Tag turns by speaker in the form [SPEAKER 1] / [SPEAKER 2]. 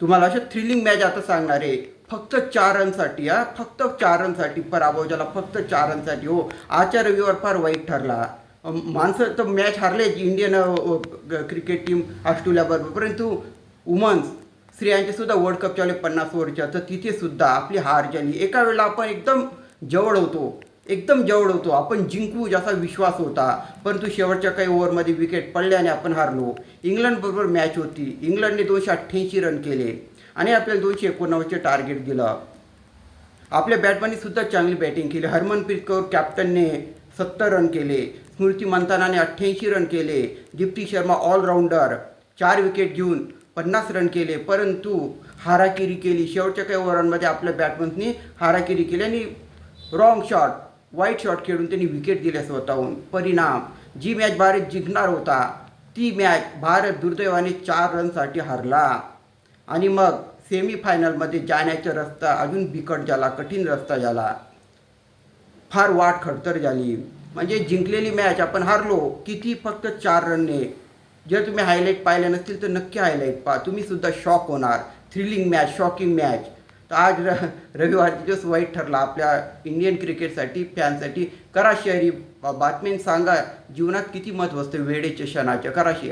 [SPEAKER 1] तुम्हाला अशा thrilling match आता सांगणार आहे. फक्त चार रनसाठी हा. फक्त चार रनसाठी पराभव झाला. फक्त चार रनसाठी हो. आजच्या रविवार फार वाईट ठरला. माणसं तर मॅच हारलेच. इंडियन क्रिकेट टीम ऑस्ट्रेलियाबरोबर परंतु वुमन्स स्त्रियांचे सुद्धा वर्ल्ड कप चालू पन्नास ओव्हरच्या. तर तिथे सुद्धा आपली हार झाली. एका वेळेला आपण एकदम जवळ होतो. एकदम जवळ होतो. आपण जिंकू ज्याचा विश्वास होता परंतु शेवटच्या काही ओव्हरमध्ये विकेट पडल्याने आपण हारलो. इंग्लंडबरोबर मॅच होती. इंग्लंडने दोनशे अठ्ठ्याऐंशी रन केले आणि आपल्याला दोनशे एकोणनव्वदचे टार्गेट दिलं. आपल्या बॅटमॅनने सुद्धा चांगली बॅटिंग केली. हरमनप्रीत कौर कॅप्टनने सत्तर रन केले. स्मृती मंथानाने अठ्ठ्याऐंशी रन केले. दीप्ती शर्मा ऑलराऊंडर चार विकेट घेऊन पन्नास रन केले. परंतु हाराकिरी केली. शेवटच्या काही ओव्हरांमध्ये आपल्या बॅट्समननी हाराकिरी केली आणि रॉंग शॉट वाईट शॉट खेळून त्यांनी विकेट दिल्या स्वतःहून. परिणाम जी मॅच भारत जिंकणार होता ती मॅच भारत दुर्दैवाने चार रनसाठी हरला. आणि मग सेमीफायनलमध्ये जाण्याचा रस्ता अजून बिकट झाला कठीण रस्ता झाला. फार वाट खडतर झाली. म्हणजे जिंकलेली मॅच आपण हारलो किती फक्त चार रनने. जर तुम्ही हायलाईट पाहिले नसतील तर नक्की हायलाईट पहा. तुम्ही सुद्धा शॉक होणार. थ्रिलिंग मॅच शॉकिंग मॅच तर आज र रविवार दिवस वाईट ठरला आपल्या इंडियन क्रिकेटसाठी फॅनसाठी करा शहरी बातमीन सांगा. जीवनात किती महत्त्व असतं वेळेच्या क्षणाच्या? करा शेअर